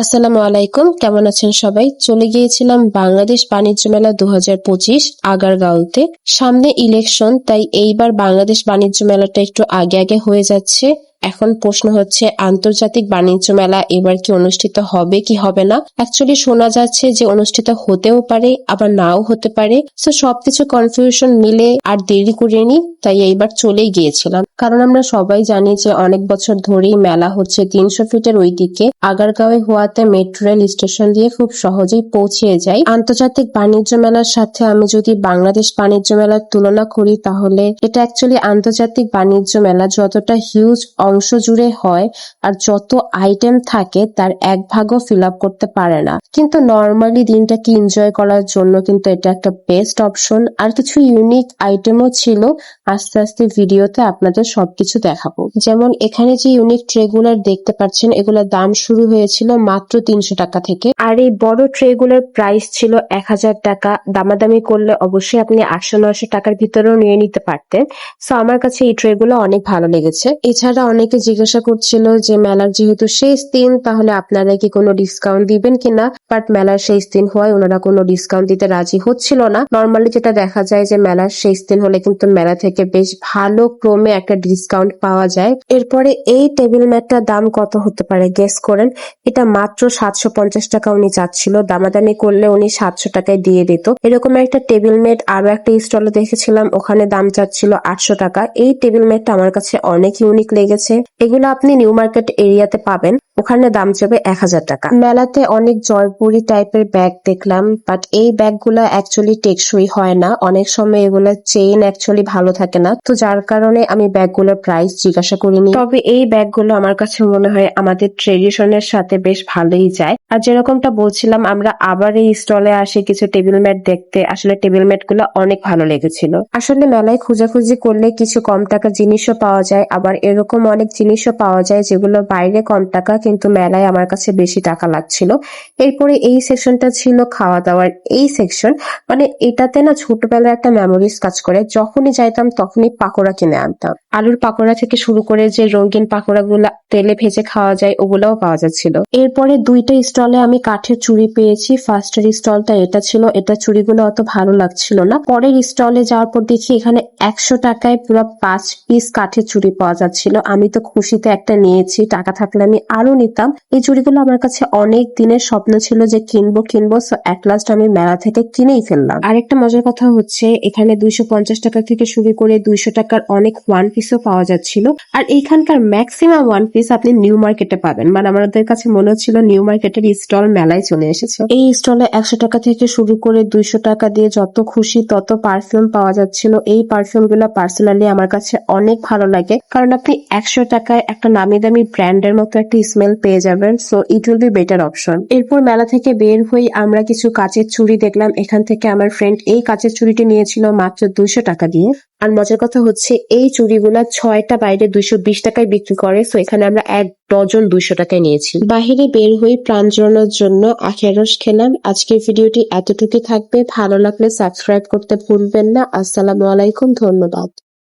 আসসালামু আলাইকুম, কেমন আছেন সবাই? চলে গিয়েছিলাম বাংলাদেশ বাণিজ্য মেলা দু হাজার পঁচিশ আগারগাঁওতে। সামনে ইলেকশন, তাই এইবার বাংলাদেশ বাণিজ্য মেলাটা একটু আগে আগে হয়ে যাচ্ছে। এখন প্রশ্ন হচ্ছে, আন্তর্জাতিক বাণিজ্য মেলা এবার কি অনুষ্ঠিত হবে কি হবে না? অ্যাকচুয়ালি শোনা যাচ্ছে যে অনুষ্ঠিত হতেও পারে, আবার নাও হতে পারে। তো সবকিছু কনফিউশন মিলে আর দেরি করিনি, তাই এইবার চলেই গিয়েছিলাম। কারণ আমরা সবাই জানি যে অনেক বছর ধরেই মেলা হচ্ছে তিনশো ফিটের ওই দিকে। আগারগাঁওয়ে হওয়াতে মেট্রো রেল স্টেশন দিয়ে খুব সহজেই পৌঁছে যায়। আন্তর্জাতিক বাণিজ্য মেলার সাথে আমি যদি বাংলাদেশ বাণিজ্য মেলার তুলনা করি, তাহলে এটা অ্যাকচুয়ালি আন্তর্জাতিক বাণিজ্য মেলা যতটা হিউজ অংশ জুড়ে হয় আর যত আইটেম থাকে তার এক ভাগও ফিল আপ করতে পারে না। কিন্তু নর্মালি দিনটাকে এনজয় করার জন্য কিন্তু এটা একটা বেস্ট অপশন আর কিছু ইউনিক আইটেমও ছিল, আস্তে আস্তে ভিডিওতে আপনাদের সবকিছু দেখাবো। যেমন এখানে যে ইউনিক ট্রেগুলার দেখতে পাচ্ছেন, এগুলোর দাম শুরু হয়েছিল মাত্র তিনশো টাকা থেকে। আর এই বড় ট্রেগুলোর প্রাইস ছিল এক হাজার টাকা। দামাদামি করলে অবশ্যই আপনি আটশো নয়শো টাকার ভিতরেও নিয়ে নিতে পারতেন। সো আমার কাছে এই ট্রেগুলো অনেক ভালো লেগেছে। এছাড়া অনেকে জিজ্ঞাসা করছিল যে, মেলার যেহেতু শেষ দিন, তাহলে আপনারা কি কোনো ডিসকাউন্ট দিবেন কিনা? বাট মেলার শেষ দিন হওয়ায় ওনারা কোনো ডিসকাউন্ট দিতে রাজি হচ্ছিল না। নর্মালি যেটা দেখা যায় যে, মেলার শেষ দিন হলে কিন্তু মেলা থেকে বেশ ভালো ক্রমে একটা ডিসকাউন্ট পাওয়া যায়। এরপরে এই টেবিল ম্যাটটার দাম কত হতে পারে? গেস করেন। এটা মাত্র সাতশো পঞ্চাশ টাকা উনি চাচ্ছিল। দামাদামি করলে উনি সাতশো টাকায় দিয়ে দিত। এরকম একটা টেবিল ম্যাট আরও একটা স্টলে দেখেছিলাম। ওখানে দাম চাচ্ছিল আটশো টাকা। এই টেবিল ম্যাটটা আমার কাছে অনেক ইউনিক লেগেছে। এগুলো আপনি নিউ মার্কেট এরিয়াতে পাবেন। ওখানে দাম যাবে এক হাজার টাকা। মেলাতে অনেক জয়পুরি টাইপের ব্যাগ দেখলাম বাট এই ব্যাগগুলো অ্যাকচুয়ালি টেকসই হয় না। অনেক সময় এগুলো চেইন অ্যাকচুয়ালি ভালো থাকে না। তো যার কারণে আমি ব্যাগগুলোর প্রাইস জিজ্ঞাসা করিনি। তবে এই ব্যাগগুলো আমার কাছে মনে হয় আমাদের ট্রেডিশনের সাথে বেশ ভালোই যায়। আর যেরকমটা বলছিলাম, আমরা আবার এই স্টলে আসি কিছু টেবিল ম্যাট দেখতে। আসলে টেবিল ম্যাটগুলো অনেক ভালো লেগেছিল। আসলে মেলায় খোঁজাখুঁজি করলে কিছু কম টাকা জিনিসও পাওয়া যায়, আবার এরকম অনেক জিনিসও পাওয়া যায় যেগুলো বাইরে কম টাকা কিন্তু মেলায় আমার কাছে বেশি টাকা লাগছিল। এরপরে এই সেকশনটা ছিল খাওয়া দাওয়ার এই সেকশন। মানে এটাতে না ছোটবেলার একটা মেমোরিজ কাজ করে। যখনই যাইতাম তখনই পাকোড়া কিনে আনতাম। আলুর পাকোড়া থেকে শুরু করে যে রঙিন পাকোড়া গুলা তেলে ভেজে খাওয়া যায়, ওগুলাও পাওয়া যাচ্ছিল। এরপরে দুইটা স্টলে আমি কাঠের চুড়ি পেয়েছি। ফার্স্টের স্টলটা এটা ছিল। এটা চুড়িগুলো অত ভালো লাগছিল না। পরের স্টলে যাওয়ার পর দেখি এখানে একশো টাকায় পুরো পাঁচ পিস কাঠের চুড়ি পাওয়া যাচ্ছিল। আমি তো খুশিতে একটা নিয়েছি। টাকা থাকলে আমি আরও নিতাম। এই চুড়িগুলো আমার কাছে অনেক দিনের স্বপ্ন ছিল যে কিনবো কিনবো সো লাস্ট আমি মেলা থেকে কিনেই ফেললাম। আরেকটা মজার কথা হচ্ছে, এখানে দুইশো পঞ্চাশ টাকা থেকে শুরু করে দুইশো টাকার অনেক ওয়ান পিসও পাওয়া যাচ্ছিল। আর এইখানকার ম্যাক্সিমাম ওয়ান পিস আপনি নিউ মার্কেটে পাবেন। মানে আমাদের কাছে মনে হচ্ছিল নিউ মার্কেটের স্টল মেলায় চলে এসেছে। এই স্টলে একশো টাকা থেকে শুরু করে দুইশো টাকা দিয়ে যত খুশি তত পারফিউম পাওয়া যাচ্ছিল। এই পারফিউমগুলো পার্সোনালি আমার কাছে অনেক ভালো লাগে। কারণ আপনি একশো টাকায় একটা নামি দামি ব্র্যান্ডের মতো একটা স্মেল পেয়ে যাবেন so it will be better option এরপর মেলা থেকে বের হয়ে আমরা কিছু কাচের চুড়ি দেখলাম। এখান থেকে আমার ফ্রেন্ড এই কাচের চুড়িটি নিয়েছিল মাত্র দুইশো টাকা দিয়ে। আর মজার কথা হচ্ছে, এই চুড়িগুলা ছয়টা বাইরে দুইশো বিশ টাকায় বিক্রি করে সো এখানে আমরা এক ডজন দুইশো টাকায় নিয়েছি। বাহিরে বের হয়ে প্রাণ জড়ানোর জন্য আখেরস খেলাম। আজকের ভিডিওটি এতটুকু থাকবে। ভালো লাগলে সাবস্ক্রাইব করতে ভুলবেন না। আসসালামু আলাইকুম, ধন্যবাদ।